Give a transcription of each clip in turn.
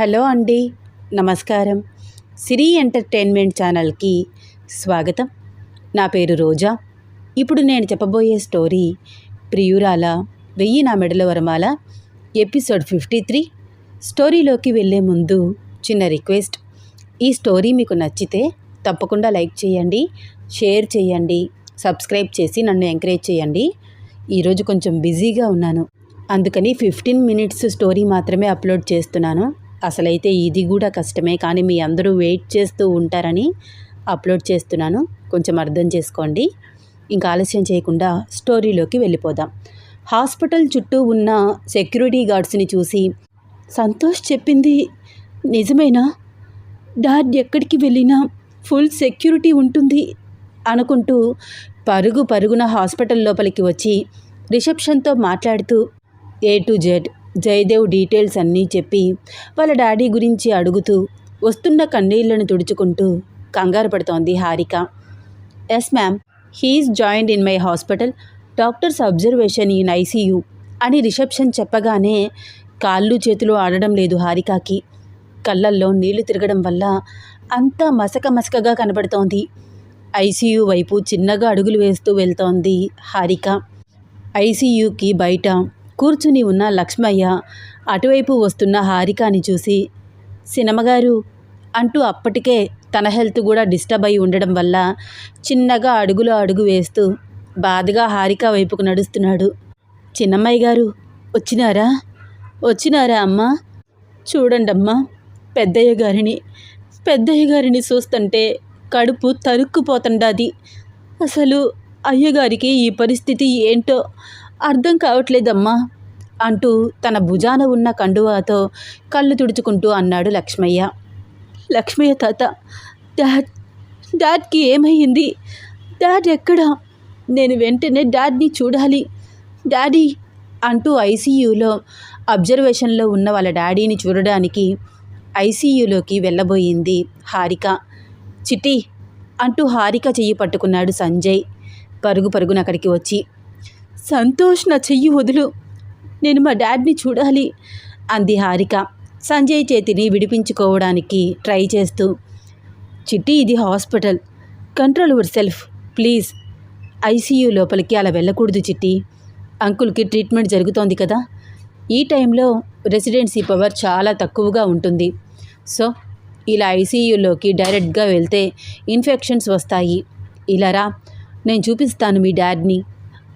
Hello అండి నమస్కారం. సిరి entertainment ఛానల్కి స్వాగతం. నా పేరు రోజా. ఇప్పుడు నేను చెప్పబోయే స్టోరీ ప్రియురాల వెయ్యి నా మెడల వరమాల ఎపిసోడ్ ఫిఫ్టీ త్రీ. స్టోరీలోకి వెళ్ళే ముందు చిన్న రిక్వెస్ట్. ఈ స్టోరీ మీకు నచ్చితే తప్పకుండా లైక్ చేయండి షేర్ చేయండి సబ్స్క్రైబ్ చేసి నన్ను ఎంకరేజ్ చేయండి. ఈరోజు కొంచెం బిజీగా ఉన్నాను. అందుకని ఫిఫ్టీన్ మినిట్స్ స్టోరీ మాత్రమే అప్లోడ్ చేస్తున్నాను. అసలైతే ఇది కూడా కష్టమే కానీ మీ అందరూ వెయిట్ చేస్తూ ఉంటారని అప్లోడ్ చేస్తున్నాను. కొంచెం అర్థం చేసుకోండి. ఇంకా ఆలస్యం చేయకుండా స్టోరీలోకి వెళ్ళిపోదాం. హాస్పిటల్ చుట్టూ ఉన్న సెక్యూరిటీ గార్డ్స్ని చూసి సంతోష్ చెప్పింది నిజమేనా? డాడ్ ఎక్కడికి వెళ్ళినా ఫుల్ సెక్యూరిటీ ఉంటుంది అనుకుంటూ పరుగు పరుగున హాస్పిటల్ లోపలికి వచ్చి రిసెప్షన్తో మాట్లాడుతూ A to Z Jayadev details అన్నీ చెప్పి వాళ్ళ డాడీ గురించి అడుగుతూ వస్తున్న కన్నీళ్ళను తుడుచుకుంటూ కంగారు పడుతోంది Harika. Yes ma'am he's joined in my hospital doctors observation in ICU అని రిసెప్షన్ చెప్పగానే కాళ్ళు చేతులు ఆడడం లేదు హారికకి. కళ్ళల్లో నీళ్ళు తిరగడం వల్ల అంతా మసక మసకగా కనబడుతోంది. ఐసీయూ వైపు చిన్నగా అడుగులు వేస్తూ వెళ్తోంది హారిక. ఐసీయూకి బయట కూర్చుని ఉన్న లక్ష్మయ్య అటువైపు వస్తున్న హారికాని చూసి సినమగారు అంటూ అప్పటికే తన హెల్త్ కూడా డిస్టర్బ్ అయి ఉండడం వల్ల చిన్నగా అడుగులో అడుగు వేస్తూ బాధగా హారిక వైపుకు నడుస్తున్నాడు. చిన్నమ్మాయి గారు వచ్చినారా? వచ్చినారా అమ్మా? చూడండమ్మా పెద్దయ్య గారిని పెద్దయ్య గారిని చూస్తుంటే కడుపు తరుక్కుపోతుండాది. అసలు అయ్యగారికి ఈ పరిస్థితి ఏంటో అర్థం కావట్లేదమ్మా అంటూ తన భుజాన ఉన్న కండువాతో కళ్ళు తుడుచుకుంటూ అన్నాడు లక్ష్మయ్య. లక్ష్మయ్య తాత డాడ్ డాడ్కి ఏమైంది? డాడ్ ఎక్కడా? నేను వెంటనే డాడ్ని చూడాలి. డాడీ అంటూ ఐసీయూలో అబ్జర్వేషన్లో ఉన్న వాళ్ళ డాడీని చూడడానికి ఐసీయూలోకి వెళ్ళబోయింది హారిక. చిటి అంటూ హారిక చెయ్యి పట్టుకున్నాడు సంజయ్. పరుగు పరుగున అక్కడికి వచ్చి సంతోష్ నా చెయ్యి వదులు. నేను మా డాడ్ని చూడాలి అంది హారిక. సంజయ్ చేతిని విడిపించుకోవడానికి ట్రై చేస్తూ. చిట్టి ఇది hospital. Control yourself please. ICU లోపలికి అలా వెళ్ళకూడదు చిట్టి. అంకుల్కి ట్రీట్మెంట్ జరుగుతోంది కదా. ఈ టైంలో రెసిడెన్సీ పవర్ చాలా తక్కువగా ఉంటుంది. సో ఇలా ఐసీయూలోకి డైరెక్ట్గా వెళ్తే ఇన్ఫెక్షన్స్ వస్తాయి. ఇలా రా నేను చూపిస్తాను మీ డాడ్ని.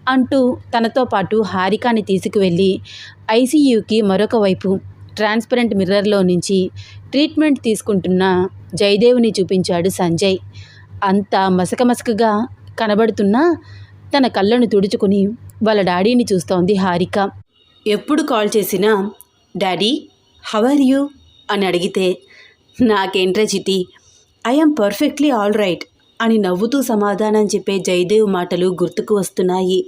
అంటూ తనతో పాటు హారికాని తీసుకువెళ్ళి ఐసీయూకి మరొక వైపు ట్రాన్స్పరెంట్ మిర్రర్లో నుంచి ట్రీట్మెంట్ తీసుకుంటున్న జయదేవుని చూపించాడు సంజయ్. అంత మసకమసకగా కనబడుతున్నా తన కళ్ళను తుడుచుకుని వాళ్ళ డాడీని చూస్తోంది హారిక. ఎప్పుడు కాల్ చేసినా డాడీ హవర్ యూ? అని అడిగితే నాకేంట్రా Chitti I'm perfectly all right. అని నవ్వుతూ సమాధానం చెప్పే జయదేవ్ మాటలు గుర్తుకు వస్తున్నాయి.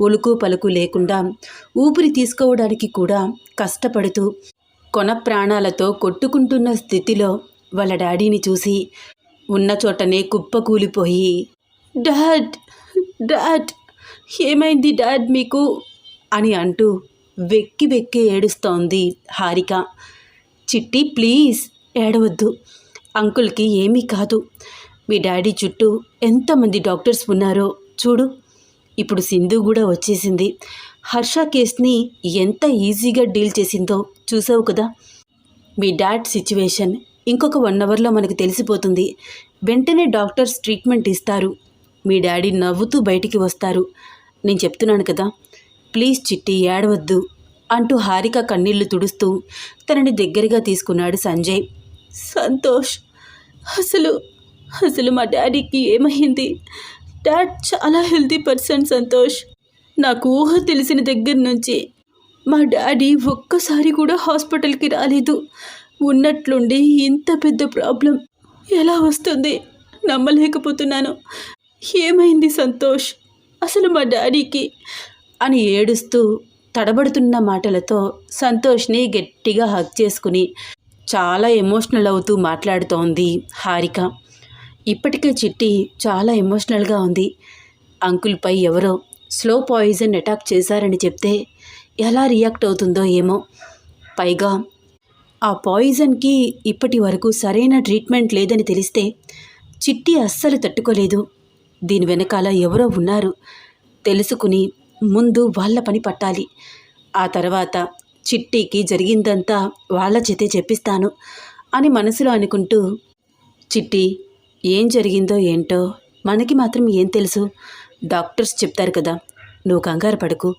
ఒలుకు పలుకు లేకుండా ఊపిరి తీసుకోవడానికి కూడా కష్టపడుతూ కొన ప్రాణాలతో కొట్టుకుంటున్న స్థితిలో వాళ్ళ డాడీని చూసి ఉన్న చోటనే కుప్పకూలిపోయి డాడ్ డాడ్ ఏమైంది డాడ్ మీకు? అని అంటూ వెక్కి వెక్కి ఏడుస్తోంది హారిక. చిట్టి ప్లీజ్ ఏడవద్దు. అంకుల్కి ఏమీ కాదు. మీ డాడీ చుట్టూ ఎంతమంది డాక్టర్స్ ఉన్నారో చూడు. ఇప్పుడు సింధు కూడా వచ్చేసింది. హర్ష కేస్ని ఎంత ఈజీగా డీల్ చేసిందో చూసావు కదా. మీ డాడ్ సిచ్యువేషన్ ఇంకొక వన్ అవర్లో మనకు తెలిసిపోతుంది. వెంటనే డాక్టర్స్ ట్రీట్మెంట్ ఇస్తారు. మీ డాడీ నవ్వుతూ బయటికి వస్తారు. నేను చెప్తున్నాను కదా ప్లీజ్ చిట్టి ఏడవద్దు అంటూ హారిక కన్నీళ్ళు తుడుస్తూ తనని దగ్గరగా తీసుకున్నాడు సంజయ్. సంతోష్ అసలు అసలు మా డాడీకి ఏమైంది? డాడ్ చాలా హెల్తీ పర్సన్ సంతోష్. నాకు ఊహ తెలిసిన దగ్గర నుంచి మా డాడీ ఒక్కసారి కూడా హాస్పిటల్కి రాలేదు. ఉన్నట్లుండి ఇంత పెద్ద ప్రాబ్లం ఎలా వస్తుంది? నమ్మలేకపోతున్నాను. ఏమైంది సంతోష్? అసలు మా డాడీకి అని ఏడుస్తూ తడబడుతున్న మాటలతో సంతోష్ని గట్టిగా హక్ చేసుకుని చాలా ఎమోషనల్ అవుతూ మాట్లాడుతోంది హారిక. ఇప్పటికే చిట్టి చాలా ఎమోషనల్గా ఉంది. అంకుల్పై ఎవరో స్లో పాయిజన్ అటాక్ చేశారని చెప్తే ఎలా రియాక్ట్ అవుతుందో ఏమో. పైగా ఆ పాయిజన్కి ఇప్పటి వరకు సరైన ట్రీట్మెంట్ లేదని తెలిస్తే చిట్టి అస్సలు తట్టుకోలేదు. దీని వెనకాల ఎవరో ఉన్నారు. తెలుసుకుని ముందు వాళ్ళ పని పట్టాలి. ఆ తర్వాత చిట్టికి జరిగిందంతా వాళ్ళ చేతే చెప్పిస్తాను అని మనసులో అనుకుంటూ చిట్టి ఏం జరిగిందో ఏంటో మనకి మాత్రం ఏం తెలుసు. డాక్టర్స్ చెప్తారు కదా నువ్వు కంగారు పడకు.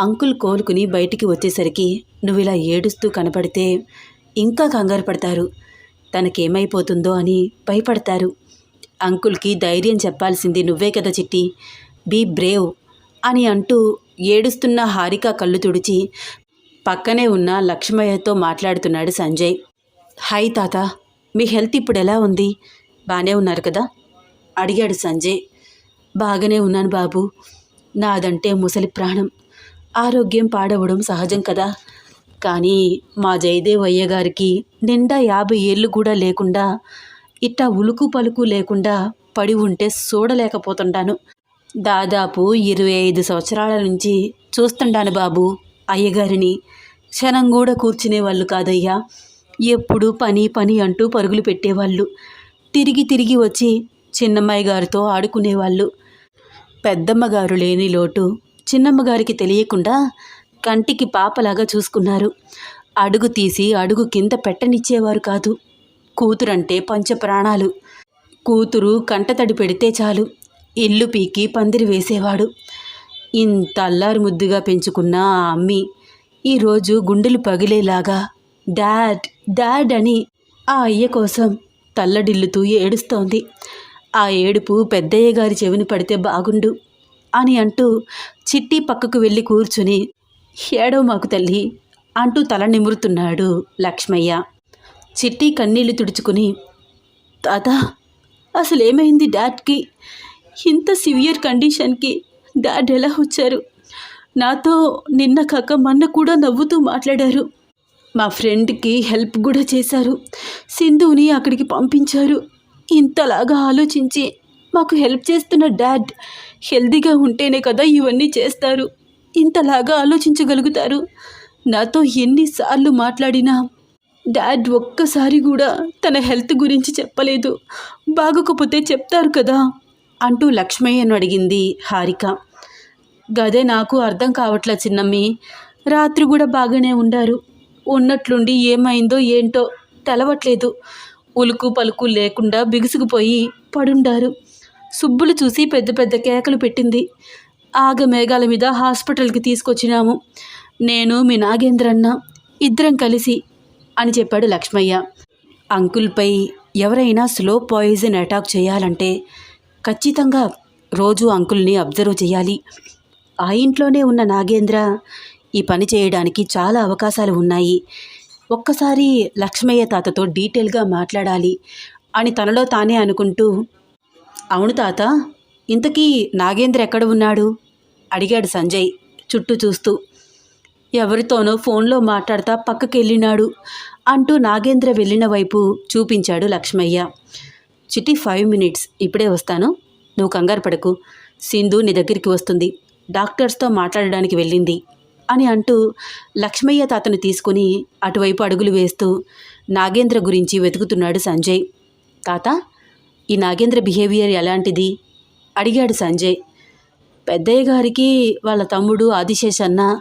అంకుల్ కోలుకుని బయటికి వచ్చేసరికి నువ్వు ఇలా ఏడుస్తూ కనపడితే ఇంకా కంగారు పడతారు. తనకేమైపోతుందో అని భయపడతారు. అంకుల్కి ధైర్యం చెప్పాల్సింది నువ్వే కదా చిట్టి. బీ బ్రేవ్ అని అంటూ ఏడుస్తున్న హారిక కళ్ళు తుడిచి పక్కనే ఉన్న లక్ష్మయ్యతో మాట్లాడుతున్నాడు సంజయ్. హాయ్ తాత మీ హెల్త్ ఇప్పుడు ఎలా ఉంది? బాగానే ఉన్నారు కదా? అడిగాడు సంజయ్. బాగానే ఉన్నాను బాబు. నాదంటే ముసలి ప్రాణం. ఆరోగ్యం పాడవడం సహజం కదా. కానీ మా జయదేవ్ అయ్య గారికి నిండా యాభై ఏళ్ళు కూడా లేకుండా ఇట్టా ఉలుకు పలుకు లేకుండా పడి ఉంటే చూడలేకపోతుంటాను దాదాపు ఇరవై ఐదు సంవత్సరాల నుంచి చూస్తుంటాను బాబు అయ్యగారిని. క్షణం కూడా కూర్చునే వాళ్ళు కాదయ్యా. ఎప్పుడు పని పని అంటూ పరుగులు పెట్టేవాళ్ళు. తిరిగి తిరిగి వచ్చి చిన్నమ్మాయి గారితో ఆడుకునేవాళ్ళు. పెద్దమ్మగారు లేని లోటు చిన్నమ్మగారికి తెలియకుండా కంటికి పాపలాగా చూసుకున్నారు. అడుగు తీసి అడుగు కింద పెట్టనిచ్చేవారు కాదు. కూతురంటే పంచప్రాణాలు. కూతురు కంటతడి పెడితే చాలు. ఇల్లు పీకి పందిరి వేసేవాడు. ఇంత అల్లారు ముద్దుగా పెంచుకున్న ఆ అమ్మి ఈరోజు గుండెలు పగిలేలాగా డాడ్ డాడ్ అని ఆ అయ్య కోసం తల్లడిల్లుతూ ఏడుస్తోంది. ఆ ఏడుపు పెద్దయ్య గారి చెవిని పడితే బాగుండు అని అంటూ చిట్టి పక్కకు వెళ్ళి కూర్చుని ఏడో మాకు తల్లి అంటూ తల నిమురుతున్నాడు లక్ష్మయ్య. చిట్టి కన్నీళ్ళు తుడుచుకుని తాత అసలేమైంది డాడ్కి? ఇంత సివియర్ కండిషన్కి డాడ్ ఎలా వచ్చారు? నాతో నిన్న కాక మొన్న కూడా నవ్వుతూ మాట్లాడారు. మా ఫ్రెండ్కి హెల్ప్ కూడా చేశారు. సింధుని అక్కడికి పంపించారు. ఇంతలాగా ఆలోచించి మాకు హెల్ప్ చేస్తున్న డాడ్ హెల్దీగా ఉంటేనే కదా ఇవన్నీ చేస్తారు. ఇంతలాగా ఆలోచించగలుగుతారు. నాతో ఎన్నిసార్లు మాట్లాడినా డాడ్ ఒక్కసారి కూడా తన హెల్త్ గురించి చెప్పలేదు. బాగోకపోతే చెప్తారు కదా అంటూ లక్ష్మయ్యను అడిగింది హారిక. గదే నాకు అర్థం కావట్లే చిన్నమ్మి. రాత్రి కూడా బాగానే ఉండారు. ఉన్నట్లుండి ఏమైందో ఏంటో తెలవట్లేదు. ఉలుకు పలుకు లేకుండా బిగుసుకుపోయి పడుండారు. సుబ్బులు చూసి పెద్ద పెద్ద కేకలు పెట్టింది. ఆగ మేఘాల మీద హాస్పిటల్కి తీసుకొచ్చినాము. నేను మీ నాగేంద్రన్న ఇద్దరం కలిసి అని చెప్పాడు లక్ష్మయ్య. అంకుల్పై ఎవరైనా స్లో పాయిజన్ అటాక్ చేయాలంటే ఖచ్చితంగా రోజు అంకుల్ని అబ్జర్వ్ చేయాలి. ఆ ఇంట్లోనే ఉన్న నాగేంద్ర ఈ పని చేయడానికి చాలా అవకాశాలు ఉన్నాయి. ఒక్కసారి లక్ష్మయ్య తాతతో డీటెయిల్గా మాట్లాడాలి అని తనలో తానే అనుకుంటూ అవును తాత ఇంతకీ నాగేంద్ర ఎక్కడ ఉన్నాడు? అడిగాడు సంజయ్ చుట్టూ చూస్తూ. ఎవరితోనో ఫోన్లో మాట్లాడతా పక్కకి వెళ్ళినాడు అంటూ నాగేంద్ర వెళ్ళిన వైపు చూపించాడు లక్ష్మయ్య. చిట్టి ఫైవ్ మినిట్స్ ఇప్పుడే వస్తాను. నువ్వు కంగారు పడకు. సింధు నీ దగ్గరికి వస్తుంది. డాక్టర్స్తో మాట్లాడడానికి వెళ్ళింది. అని అంటూ లక్ష్మయ్య తాతను తీసుకుని అటువైపు అడుగులు వేస్తూ నాగేంద్ర గురించి వెతుకుతున్నాడు సంజయ్. తాత ఈ నాగేంద్ర బిహేవియర్ ఎలాంటిది? అడిగాడు సంజయ్. పెద్దయ్య గారికి వాళ్ళ తమ్ముడు ఆదిశేష్ అన్న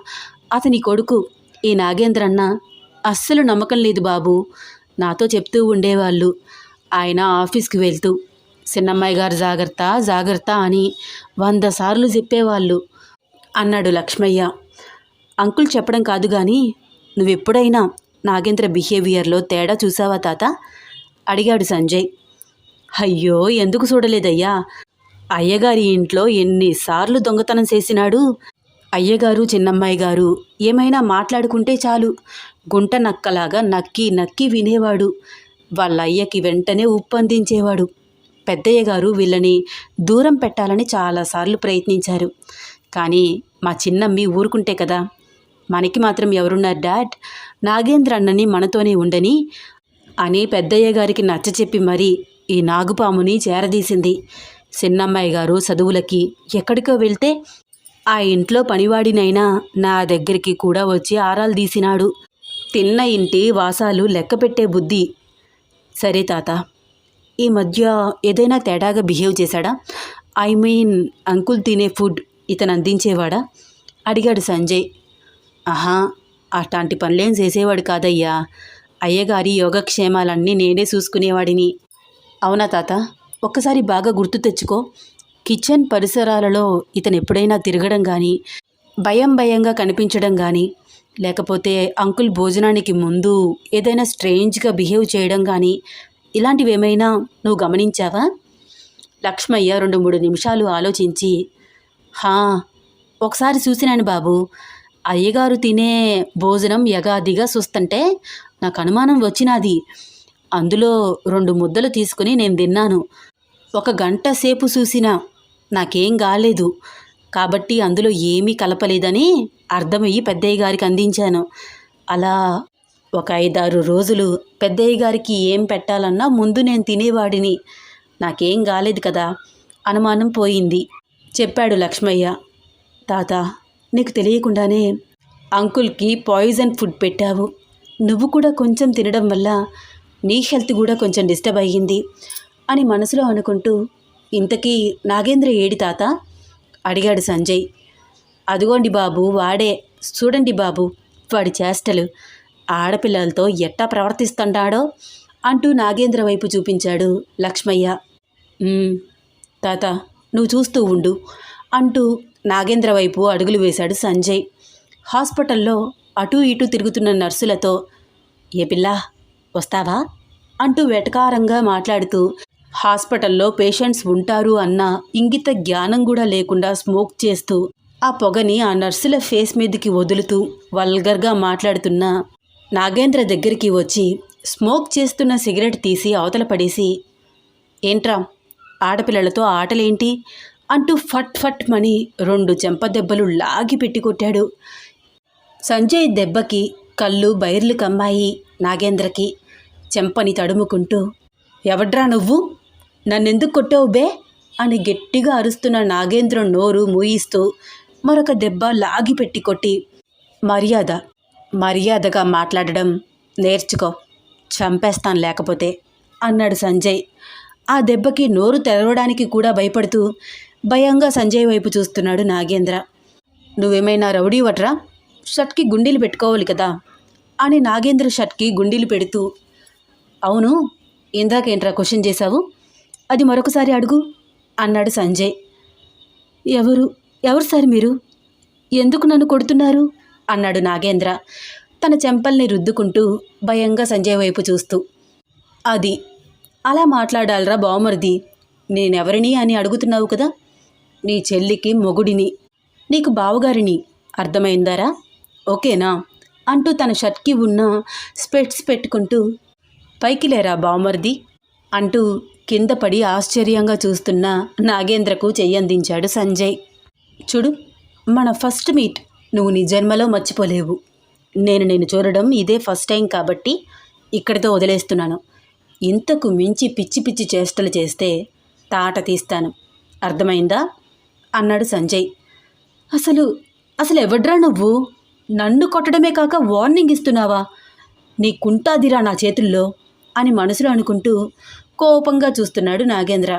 అతని కొడుకు ఈ నాగేంద్ర అన్న అస్సలు నమ్మకం లేదు బాబు. నాతో చెప్తూ ఉండేవాళ్ళు. ఆయన ఆఫీస్కి వెళ్తూ చిన్నమ్మాయి గారు జాగ్రత్త జాగ్రత్త అని వంద సార్లు చెప్పేవాళ్ళు అన్నాడు లక్ష్మయ్య. అంకుల్ చెప్పడం కాదు కానీ నువ్వెప్పుడైనా నాగేంద్ర బిహేవియర్లో తేడా చూసావా తాత? అడిగాడు సంజయ్. అయ్యో ఎందుకు చూడలేదయ్యా? అయ్యగారి ఇంట్లో ఎన్నిసార్లు దొంగతనం చేసినాడు? అయ్యగారు చిన్నమ్మాయి గారు ఏమైనా మాట్లాడుకుంటే చాలు. గుంట నక్కలాగా నక్కి నక్కి వినేవాడు. వాళ్ళ అయ్యకి వెంటనే ఉప్పందించేవాడు పెద్దయ్య గారు వీళ్ళని దూరం పెట్టాలని చాలాసార్లు ప్రయత్నించారు. కానీ మా చిన్నమ్మి ఊరుకుంటే కదా? మనకి మాత్రం ఎవరున్నారు డాడ్? నాగేంద్ర అన్నని మనతోనే ఉండని అని పెద్దయ్య గారికి నచ్చచెప్పి మరీ ఈ నాగుపాముని చేరదీసింది. చిన్నమ్మాయి గారు చదువులకి ఎక్కడికో వెళ్తే ఆ ఇంట్లో పనివాడినైనా నా దగ్గరికి కూడా వచ్చి ఆరాలు తీసినాడు. తిన్న ఇంటి వాసాలు లెక్కపెట్టే బుద్ధి. సరే తాత ఈ మధ్య ఏదైనా తేడాగా బిహేవ్ చేశాడా? ఐ మీన్ అంకుల్ తినే ఫుడ్ ఇతను అందించేవాడా? అడిగాడు సంజయ్. ఆహా అట్లాంటి పనులేం చేసేవాడు కాదయ్యా. అయ్యగారి యోగక్షేమాలన్నీ నేనే చూసుకునేవాడిని. అవునా తాత? ఒక్కసారి బాగా గుర్తు తెచ్చుకో. కిచెన్ పరిసరాలలో ఇతను ఎప్పుడైనా తిరగడం కానీ భయం భయంగా కనిపించడం కానీ లేకపోతే అంకుల్ భోజనానికి ముందు ఏదైనా స్ట్రేంజ్గా బిహేవ్ చేయడం కానీ ఇలాంటివి ఏమైనా నువ్వు గమనించావా? లక్ష్మయ్య రెండు మూడు నిమిషాలు ఆలోచించి హా ఒకసారి చూసినాను బాబు. అయ్యగారు తినే భోజనం యగాదిగా చూస్తుంటే నాకు అనుమానం వచ్చినది. అందులో రెండు ముద్దలు తీసుకుని నేను తిన్నాను. ఒక గంట సేపు చూసినా నాకేం కాలేదు కాబట్టి అందులో ఏమీ కలపలేదని అర్థమయ్యి పెద్దయ్య గారికి అందించాను. అలా ఒక ఐదారు రోజులు పెద్దయ్య గారికి ఏం పెట్టాలన్నా ముందు నేను తినేవాడిని. నాకేం కాలేదు కదా? అనుమానం పోయింది. చెప్పాడు లక్ష్మయ్య. తాత నీకు తెలియకుండానే అంకుల్కి పాయిజన్ ఫుడ్ పెట్టావు. నువ్వు కూడా కొంచెం తినడం వల్ల నీ హెల్త్ కూడా కొంచెం డిస్టర్బ్ అయ్యింది అని మనసులో అనుకుంటూ ఇంతకీ నాగేంద్ర ఏడి తాత? అడిగాడు సంజయ్. అదిగోండి బాబు వాడే. చూడండి బాబు వాడి చేష్టలు. ఆడపిల్లలతో ఎట్టా ప్రవర్తిస్తుంటాడో? అంటూ నాగేంద్ర వైపు చూపించాడు లక్ష్మయ్య. తాత నువ్వు చూస్తూ ఉండు. అంటూ నాగేంద్ర వైపు అడుగులు వేశాడు సంజయ్. హాస్పిటల్లో అటూ ఇటూ తిరుగుతున్న నర్సులతో ఏ పిల్ల వస్తావా? అంటూ వెటకారంగా మాట్లాడుతూ హాస్పిటల్లో పేషెంట్స్ ఉంటారు అన్న ఇంగిత జ్ఞానం కూడా లేకుండా స్మోక్ చేస్తూ ఆ పొగని ఆ నర్సుల ఫేస్ మీదకి వదులుతూ వల్గర్గా మాట్లాడుతున్న నాగేంద్ర దగ్గరికి వచ్చి స్మోక్ చేస్తున్న సిగరెట్ తీసి అవతల పడేసి ఏంట్రా ఆడపిల్లలతో ఆటలేంటి? అంటూ ఫట్ ఫట్ మని రెండు చెంపదెబ్బలు లాగి పెట్టి కొట్టాడు. సంజయ్ దెబ్బకి కళ్ళు బైర్లు కమ్మాయి నాగేంద్రకి చెంపని తడుముకుంటూ ఎవడ్రా నువ్వు? నన్నెందుకు కొట్టావు బే? అని గట్టిగా అరుస్తున్న నాగేంద్ర నోరు మూయిస్తూ మరొక దెబ్బ లాగి పెట్టి కొట్టి మర్యాద మర్యాదగా మాట్లాడడం నేర్చుకో చంపేస్తాను లేకపోతే అన్నాడు సంజయ్. ఆ దెబ్బకి నోరు తెరవడానికి కూడా భయపడుతూ భయంగా సంజయ్ వైపు చూస్తున్నాడు నాగేంద్ర. నువ్వేమైనా రౌడీ వట్రా? షర్ట్కి గుండీలు పెట్టుకోవాలి కదా అని నాగేంద్ర షర్ట్కి గుండీలు పెడుతూ. అవును ఇందాకేంట్రా క్వశ్చన్ చేశావు? అది మరొకసారి అడుగు అన్నాడు సంజయ్. ఎవరు? ఎవరు సార్ మీరు? ఎందుకు నన్ను కొడుతున్నారు? అన్నాడు నాగేంద్ర. తన చెంపల్ని రుద్దుకుంటూ భయంగా సంజయ్ వైపు చూస్తూ. అది అలా మాట్లాడాలరా బావమరిది నేనెవరిని అని అడుగుతున్నావు కదా? నీ చెల్లికి మొగుడిని. నీకు బావగారిని. అర్థమైందారా? ఓకేనా? అంటూ తన షర్ట్కి ఉన్న స్పెట్స్ పెట్టుకుంటూ పైకి లేరా బావమరిది అంటూ కింద పడి ఆశ్చర్యంగా చూస్తున్న నాగేంద్రకు చెయ్యందించాడు సంజయ్. చూడు మన ఫస్ట్ మీట్. నువ్వు నీ జన్మలో మర్చిపోలేవు. నేను నేను చూడడం ఇదే ఫస్ట్ టైం కాబట్టి ఇక్కడితో వదిలేస్తున్నాను. ఇంతకు మించి పిచ్చి పిచ్చి చేష్టలు చేస్తే తాట తీస్తాను. అర్థమైందా? అన్నాడు సంజయ్. అసలు అసలు ఎవడ్రా నువ్వు? నన్ను కొట్టడమే కాక వార్నింగ్ ఇస్తున్నావా? నీకుంటాదిరా నా చేతుల్లో అని మనసులో అనుకుంటూ కోపంగా చూస్తున్నాడు నాగేంద్ర.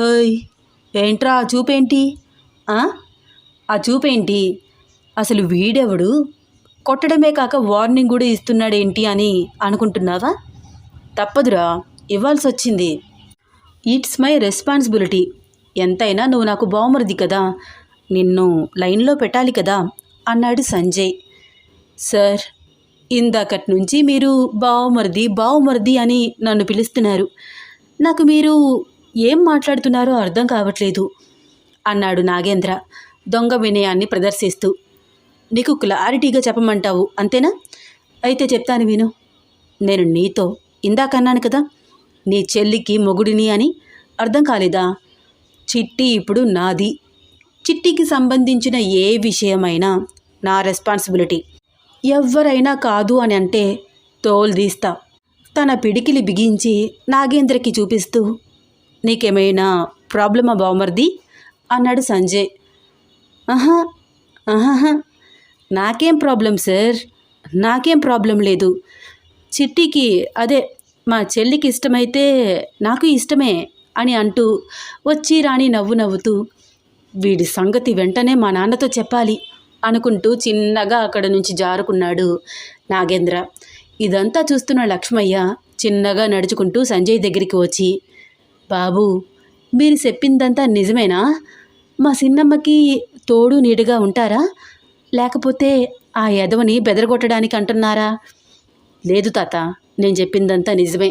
ఓయ్ ఏంట్రా ఆ చూపేంటి? ఆ? ఆ చూపేంటి? అసలు వీడెవడు? కొట్టడమే కాక వార్నింగ్ కూడా ఇస్తున్నాడేంటి అని అనుకుంటున్నావా? తప్పదురా ఇవ్వాల్సి వచ్చింది ఇట్స్ మై రెస్పాన్సిబిలిటీ. ఎంతైనా నువ్వు నాకు బావమరిది కదా. నిన్ను లైన్లో పెట్టాలి కదా అన్నాడు సంజయ్. సార్ ఇందాకటి నుంచి మీరు బావమరిది బావమరిది అని నన్ను పిలుస్తున్నారు. నాకు మీరు ఏం మాట్లాడుతున్నారో అర్థం కావట్లేదు అన్నాడు నాగేంద్ర దొంగ వినయాన్ని ప్రదర్శిస్తూ. నీకు క్లారిటీగా చెప్పమంటావు అంతేనా? అయితే చెప్తాను విను. నేను నీతో ఇందాక అన్నాను కదా నీ చెల్లికి మొగుడిని అని అర్థం కాలేదా? చిట్టి ఇప్పుడు నాది. చిట్టికి సంబంధించిన ఏ విషయమైనా నా రెస్పాన్సిబిలిటీ ఎవ్వరైనా కాదు అని అంటే తోల్దీస్తా తన పిడికిలి బిగించి నాగేంద్రకి చూపిస్తూ నీకేమైనా ప్రాబ్లమా బామర్ది అన్నాడు సంజయ్. ఆహా ఆహా నాకేం ప్రాబ్లం సార్? నాకేం ప్రాబ్లం లేదు. చిట్టికి అదే మా చెల్లికి ఇష్టమైతే నాకు ఇష్టమే. అని అంటూ వచ్చి రాణి నవ్వు నవ్వుతూ వీడి సంగతి వెంటనే మా నాన్నతో చెప్పాలి అనుకుంటూ చిన్నగా అక్కడ నుంచి జారుకున్నాడు నాగేంద్ర. ఇదంతా చూస్తున్న లక్ష్మయ్య చిన్నగా నడుచుకుంటూ సంజయ్ దగ్గరికి వచ్చి బాబు మీరు చెప్పిందంతా నిజమేనా? మా సిన్నమ్మకి తోడు నీడుగా ఉంటారా? లేకపోతే ఆ ఎదవని బెదరగొట్టడానికి అంటున్నారా? లేదు తాత నేను చెప్పిందంతా నిజమే.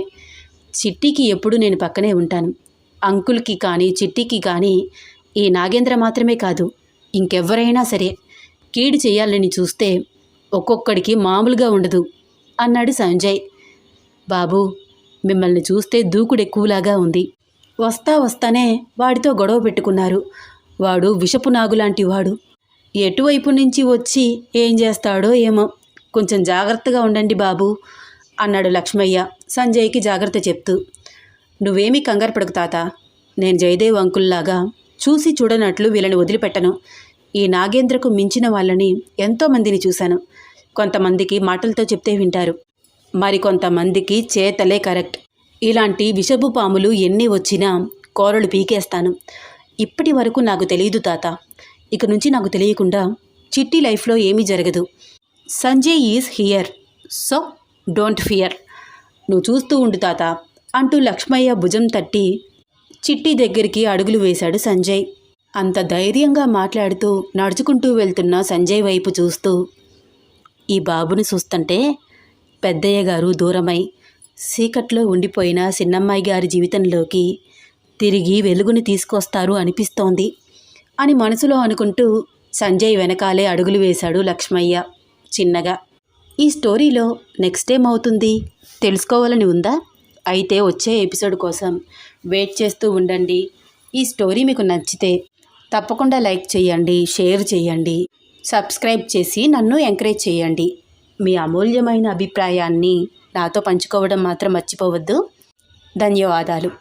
చిట్టికి ఎప్పుడు నేను పక్కనే ఉంటాను. అంకుల్కి కానీ చిట్టికి కానీ ఈ నాగేంద్ర మాత్రమే కాదు ఇంకెవ్వరైనా సరే కీడు చేయాలని చూస్తే ఒక్కొక్కడికి మామూలుగా ఉండదు అన్నాడు సంజయ్. బాబు మిమ్మల్ని చూస్తే దూకుడెక్కువలాగా ఉంది. వస్తా వస్తానే వాడితో గొడవ పెట్టుకున్నారు. వాడు విషపు నాగులాంటి వాడు. ఎటువైపు నుంచి వచ్చి ఏం చేస్తాడో ఏమో. కొంచెం జాగ్రత్తగా ఉండండి బాబు అన్నాడు లక్ష్మయ్య సంజయ్కి జాగ్రత్త చెప్తూ. నువ్వేమీ కంగారు పడకు తాత. నేను జయదేవ్ అంకుల్లాగా చూసి చూడనట్లు వీళ్ళని వదిలిపెట్టను. ఈ నాగేంద్రకు మించిన వాళ్ళని ఎంతోమందిని చూశాను. కొంతమందికి మాటలతో చెప్తే వింటారు. మరి కొంతమందికి చేతలే కరెక్ట్. ఇలాంటి విషపు పాములు ఎన్ని వచ్చినా కోరలు పీకేస్తాను. ఇప్పటి వరకు నాకు తెలియదు తాత. ఇక నుంచి నాకు తెలియకుండా చిట్టి లైఫ్లో ఏమీ జరగదు. Sanjay is here so don't fear. నువ్వు చూస్తూ ఉండు తాత. అంటూ లక్ష్మయ్య భుజం తట్టి చిట్టి దగ్గరికి అడుగులు వేశాడు సంజయ్. అంత ధైర్యంగా మాట్లాడుతూ నడుచుకుంటూ వెళ్తున్న సంజయ్ వైపు చూస్తూ ఈ బాబుని చూస్తుంటే పెద్దయ్య గారు దూరమై సీకట్లో ఉండిపోయిన చిన్నమ్మాయి గారి జీవితంలోకి తిరిగి వెలుగుని తీసుకొస్తారు అనిపిస్తోంది అని మనసులో అనుకుంటూ సంజయ్ వెనకాలే అడుగులు వేశాడు లక్ష్మయ్య చిన్నగా. ఈ స్టోరీలో నెక్స్ట్ ఏమవుతుంది? తెలుసుకోవాలని ఉందా? అయితే వచ్చే ఎపిసోడ్ కోసం వెయిట్ చేస్తూ ఉండండి. ఈ స్టోరీ మీకు నచ్చితే తప్పకుండా లైక్ చేయండి షేర్ చేయండి సబ్స్క్రైబ్ చేసి నన్ను ఎంకరేజ్ చేయండి. మీ అమూల్యమైన అభిప్రాయాన్ని నాతో పంచుకోవడం మాత్రం మర్చిపోవద్దు. ధన్యవాదాలు.